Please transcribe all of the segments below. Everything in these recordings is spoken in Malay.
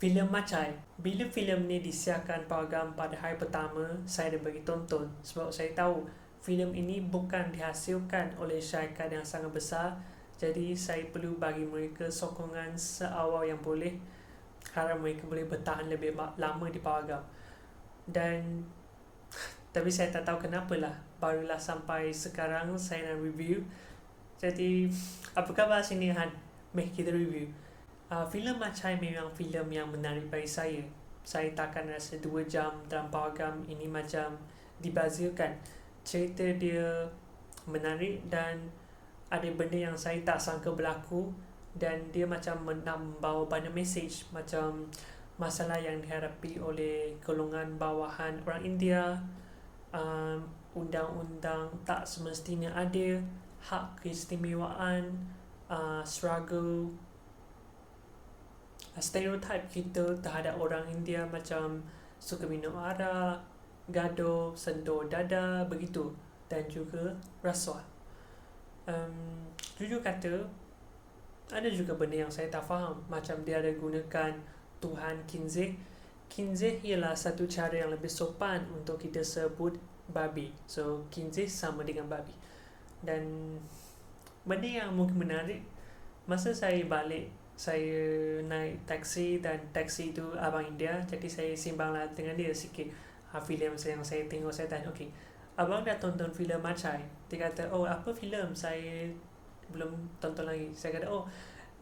filem Macai. Bila filem ni disiarkan program pada hari pertama, saya dah bagi tonton sebab saya tahu filem ini bukan dihasilkan oleh syarikat yang sangat besar. Jadi saya perlu bagi mereka sokongan seawal yang boleh harap mereka boleh bertahan lebih lama di program. Dan tapi saya tak tahu kenapa lah barulah sampai sekarang saya nak review. Jadi apa khabar sini Han? Meh kita review. Uh, filem Macai memang filem yang menarik bagi saya. Saya takkan rasa dua jam dalam program ini macam dibazirkan. Cerita dia menarik dan ada benda yang saya tak sangka berlaku dan dia macam menambah banyak message macam masalah yang dihadapi oleh golongan bawahan orang India um, undang-undang tak semestinya ada hak keistimewaan uh, struggle stereotype kita terhadap orang India macam suka minum arak, gaduh, sentuh dada, begitu dan juga rasuah. Um, jujur kata, ada juga benda yang saya tak faham macam dia ada gunakan Tuhan Kinzeh. Kinzeh ialah satu cara yang lebih sopan untuk kita sebut babi. So, Kinzeh sama dengan babi. Dan benda yang mungkin menarik, masa saya balik saya naik taksi dan taksi itu abang India jadi saya simbanglah dengan dia sikit. Ha, filem yang saya tengok saya tanya okey abang dah tonton filem Macai dia kata oh apa filem? Saya belum tonton lagi. Saya kata oh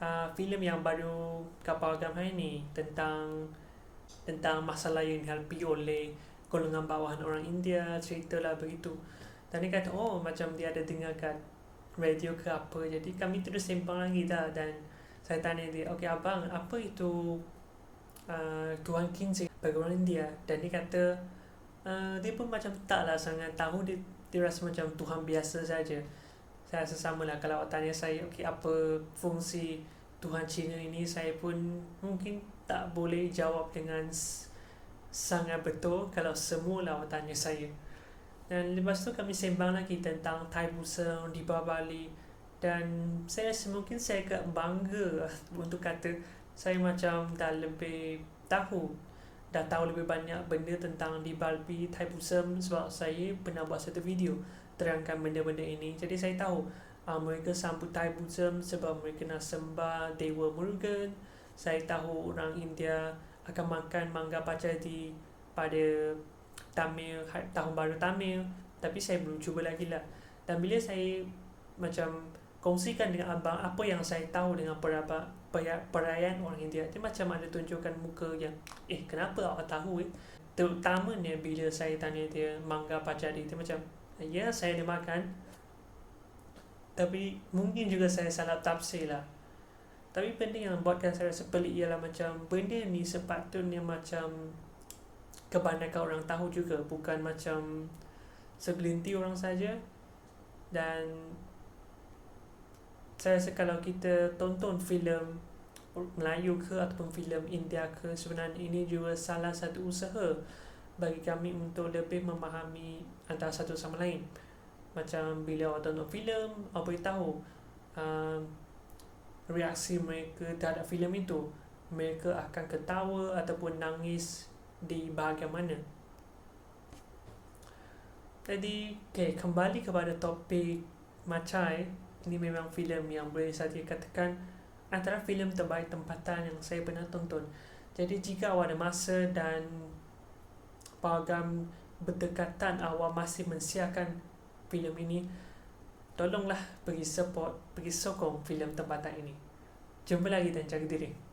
uh, filem yang baru kapal hari ni tentang tentang masalah yang dihadapi oleh golongan bawahan orang India cerita lah begitu. Dan dia kata oh macam dia ada dengar kat radio ke apa. Jadi kami terus sembang lagi dah dan saya tanya dia okey abang apa itu uh, Tuan Kinsey bagi orang dan dia kata uh, dia pun macam taklah sangat tahu. Dia dia rasa macam Tuhan biasa saja. Saya rasa sama lah. Kalau awak tanya saya okey apa fungsi Tuhan Cina ini? Saya pun mungkin tak boleh jawab dengan sangat betul kalau semua lah awak tanya saya. Dan lepas tu kami sembang lagi tentang Thai Busan di Bali dan saya rasa mungkin saya agak bangga untuk kata saya macam dah lebih tahu dah tahu lebih banyak benda tentang di Balbi Thai Buddhism sebab saya pernah buat satu video terangkan benda-benda ini. Jadi saya tahu uh, mereka sambut Thai Buddhism sebab mereka nak sembah Dewa Murugan. Saya tahu orang India akan makan mangga pacadi pada Tamil tahun baru Tamil. Tapi saya belum cuba lagi lah. Dan bila saya macam kongsikan dengan abang apa yang saya tahu dengan peraba, perayaan orang India. Dia macam ada tunjukkan muka yang, eh kenapa awak tahu eh? Terutamanya bila saya tanya dia mangga pacari, dia macam, ya saya ada makan. Tapi mungkin juga saya salah tafsir lah. Tapi benda yang buatkan saya rasa pelik ialah macam benda ni sepatutnya macam kebanyakan orang tahu juga bukan macam segelintir orang saja dan saya rasa kalau kita tonton filem Melayu ke ataupun filem India ke sebenarnya ini juga salah satu usaha bagi kami untuk lebih memahami antara satu sama lain. Macam bila awak tonton filem awak boleh tahu uh, reaksi mereka terhadap filem itu. Mereka akan ketawa ataupun nangis di bahagian mana. Jadi okay, kembali kepada topik Macai ini memang filem yang boleh saya katakan antara filem terbaik tempatan yang saya pernah tonton. Jadi jika awak ada masa dan program berdekatan awak masih mensiarkan filem ini, tolonglah pergi support, pergi sokong filem tempatan ini. Jumpa lagi dan jaga diri.